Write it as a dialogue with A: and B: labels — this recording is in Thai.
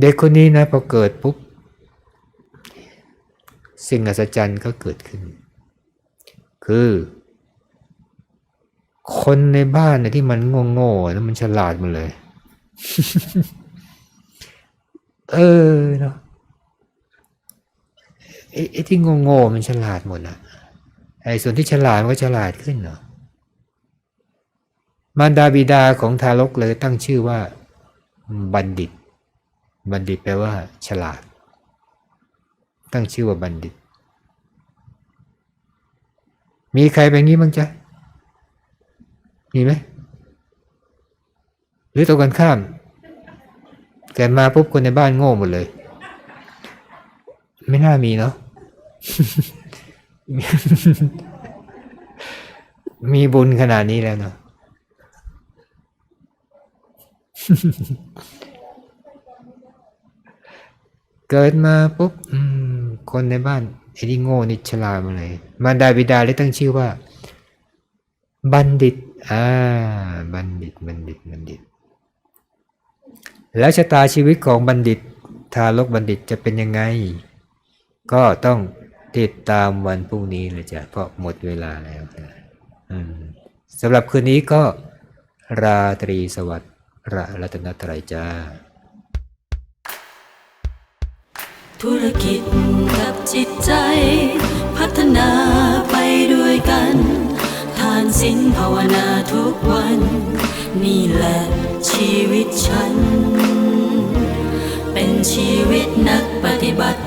A: เด็กคนนี้นะพอเกิดปุ๊บ สิ่งอัศจรรย์ก็เกิดขึ้น คือ คนในบ้านเนี่ยที่มันโง่ๆแล้วมันฉลาดหมดเลย เออเนาะไอ้ที่โง่ๆมันฉลาดหมดอะไอ้ส่วนที่ฉลาดมันก็ฉลาดขึ้นเนาะมารดาบิดาของทารกเลยตั้งชื่อว่า บัณฑิต บัณฑิตแปลว่า ฉลาด ตั้งชื่อว่าบัณฑิต มีใครเป็นงี้บ้างจ๊ะ มีไหม หรือตรงกันข้ามเกิดมาปุ๊บคนในบ้านโง่หมดเลย ไม่น่ามีเนาะ มีบุญขนาดนี้แล้วเนาะ เกิดมาปุ๊บคนในบ้านไอ้ที่โง่นี่ฉลามาเลยมารดาบิดาเลยตั้งชื่อว่า บัณฑิตอ่าบัณฑิตบัณฑิตบัณฑิต แล้วชะตาชีวิตของบัณฑิต ทารกบัณฑิตจะเป็นยังไง ก็ต้องติดตามวันพรุ่งนี้เลยจ้ะเพราะหมดเวลาแล้วนะสำหรับคืนนี้ก็ราตรีสวัสดิ์ระรัตนตรัยจ้า
B: ธุรกิจกับจิตใจ พัฒนาไปด้วยกัน ทานสินภาวนาทุกวัน นี่แหละชีวิตฉัน เป็นชีวิตนักปฏิบัติ